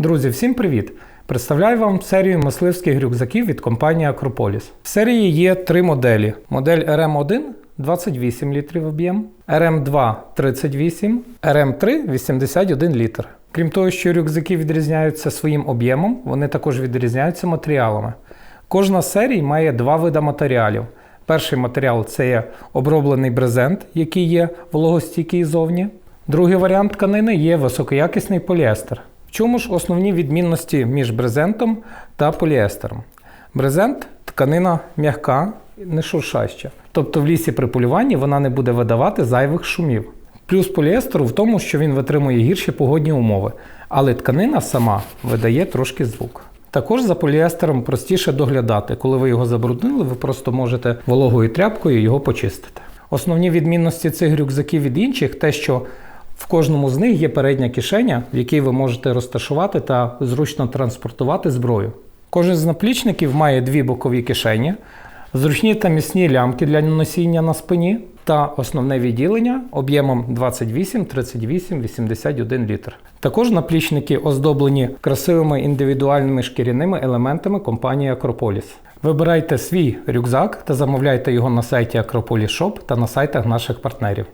Друзі, всім привіт! Представляю вам серію мисливських рюкзаків від компанії Акрополіс. В серії є три моделі: модель RM1 28 літрів об'єм, RM2 38, RM3 81 літр. Крім того, що рюкзаки відрізняються своїм об'ємом, вони також відрізняються матеріалами. Кожна з серій має два види матеріалів. Перший матеріал це є оброблений брезент, який є вологостійкий зовні. Другий варіант тканини є високоякісний поліестер. В чому ж основні відмінності між брезентом та поліестером? Брезент тканина м'яка, не шуршаща. Тобто в лісі при полюванні вона не буде видавати зайвих шумів. Плюс поліестеру в тому, що він витримує гірші погодні умови, але тканина сама видає трошки звук. Також за поліестером простіше доглядати. Коли ви його забруднили, ви просто можете вологою тряпкою його почистити. Основні відмінності цих рюкзаків від інших те, що в кожному з них є передня кишеня, в якій ви можете розташувати та зручно транспортувати зброю. Кожен з наплічників має дві бокові кишені, зручні та міцні лямки для носіння на спині та основне відділення об'ємом 28, 38, 81 літр. Також наплічники оздоблені красивими індивідуальними шкіряними елементами компанії Акрополіс. Вибирайте свій рюкзак та замовляйте його на сайті Acropolis Shop та на сайтах наших партнерів.